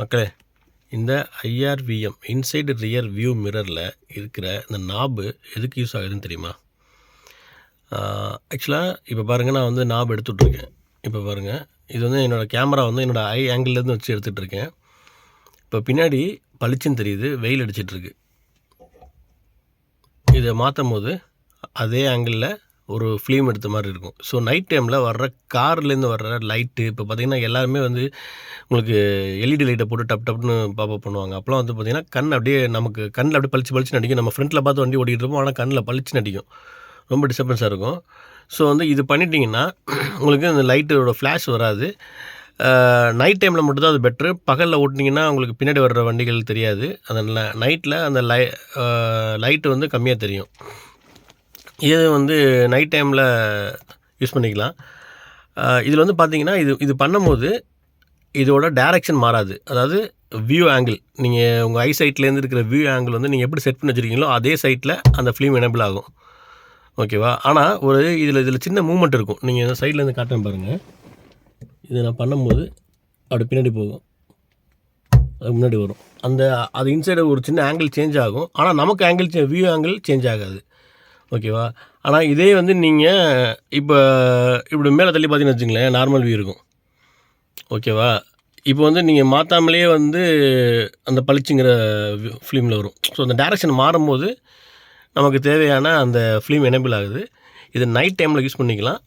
மக்களே இந்த IRVM inside rear view மிரரில் இருக்கிற இந்த நாபு எதுக்கு யூஸ் ஆகுதுன்னு தெரியுமா? ஆக்சுவலாக இப்போ பாருங்கள் நான் வந்து நாப் எடுத்துட்ருக்கேன். இப்போ பாருங்கள் இது வந்து என்னோடய கேமரா வந்து என்னோடய ஐ ஆங்கிள்லேருந்து வச்சு எடுத்துகிட்டு இருக்கேன் இப்போ பின்னாடி பளிச்சுன்னு தெரியுது வெயில் அடிச்சிட்ருக்கு. இதை மாற்றும் போது அதே ஆங்கிளில் ஒரு ஃபிலிம் எடுத்த மாதிரி இருக்கும். ஸோ நைட் டைமில் வர்ற கார்லேருந்து வர்ற லைட்டு இப்போ பார்த்திங்கன்னா எல்லாருமே வந்து உங்களுக்கு எல்இடி லைட்டை போட்டு டப் டப்னு பாப்பப் பண்ணுவாங்க. அப்போலாம் வந்து பார்த்திங்கன்னா கண் அப்படியே நமக்கு கண்ணில் அப்படியே பளிச்சு பளிச்சு அடிக்கும். நம்ம ஃப்ரண்ட்டில் பார்த்து வண்டி ஓட்டிகிட்டு இருப்போம் ஆனால் கண்ணில் பளிச்சு அடிக்கும். ரொம்ப டிஸ்டர்பன்ஸாக இருக்கும். ஸோ வந்து இது பண்ணிட்டீங்கன்னா உங்களுக்கு அந்த லைட்டோட ஃப்ளாஷ் வராது. நைட் டைமில் மட்டும்தான் அது பெட்ரு பகலில் ஓட்டினீங்கன்னா உங்களுக்கு பின்னாடி வர்ற வண்டிகள் தெரியாது. அதனால் நைட்டில் அந்த லை லைட்டு வந்து கம்மியாக தெரியும். இது வந்து நைட் டைமில் யூஸ் பண்ணிக்கலாம். இதில் வந்து பார்த்தீங்கன்னா இது இது பண்ணும்போது இதோட டேரெக்ஷன் மாறாது. அதாவது வியூ ஆங்கிள் நீங்கள் உங்கள் ஐ சைட்லேருந்து இருக்கிற வியூ ஆங்கிள் வந்து நீங்கள் எப்படி செட் பண்ணி வச்சுருக்கீங்களோ அதே சைட்டில் அந்த ஃபிலிம் எனபிள் ஆகும். ஓகேவா ஆனால் ஒரு இதில் இதில் சின்ன மூமெண்ட் இருக்கும். நீங்கள் சைட்லேருந்து காட்டுறேன் பாருங்கள் இதை நான் பண்ணும்போது அப்படி பின்னாடி போகும். அது முன்னாடி வரும். அந்த அது இன்சைடு ஒரு சின்ன ஆங்கிள் சேஞ்ச் ஆகும். ஆனால் நமக்கு ஆங்கிள் வியூ ஆங்கிள் சேஞ்ச் ஆகாது. ஓகேவா? ஆனால் இதே வந்து நீங்கள் இப்போ இப்படி மேலே தள்ளி பார்த்தீங்கன்னு வச்சுங்களேன் நார்மல் வியூ இருக்கும். ஓகேவா? இப்போ வந்து நீங்கள் மாற்றாமலே வந்து அந்த பளிச்சுங்கிற ஃபிலிமில் வரும். ஸோ அந்த டேரக்ஷன் மாறும்போது நமக்கு தேவையான அந்த ஃபிலிம் எனேபிள் ஆகுது. இது நைட் டைமில் யூஸ் பண்ணிக்கலாம்.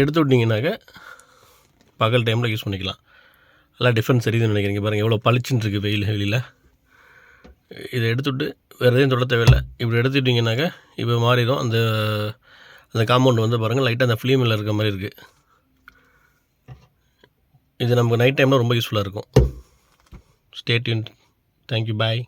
எடுத்து விட்டிங்கனாக்க பகல் டைமில் யூஸ் பண்ணிக்கலாம். நல்லா டிஃப்ரென்ஸ் தெரியுதுன்னு நினைக்கிறீங்க பாருங்கள் எவ்வளோ பளிச்சுன்னு இருக்குது வெயில் வெளியில் இதை எடுத்துவிட்டு வேறு எதையும் தொட தேவையில்லை. இப்படி எடுத்துக்கிட்டிங்கனாக்கா இப்போ மாறிடும். அந்த அந்த காம்பவுண்ட் வந்து பாருங்கள் லைட்டாக அந்த ஃபிலிமில் இருக்க மாதிரி இருக்குது இது நமக்கு நைட் டைமில் ரொம்ப யூஸ்ஃபுல்லாக இருக்கும். Stay tuned thank you bye